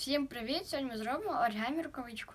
Всім привіт! Сьогодні ми зробимо оригамі рукавичку.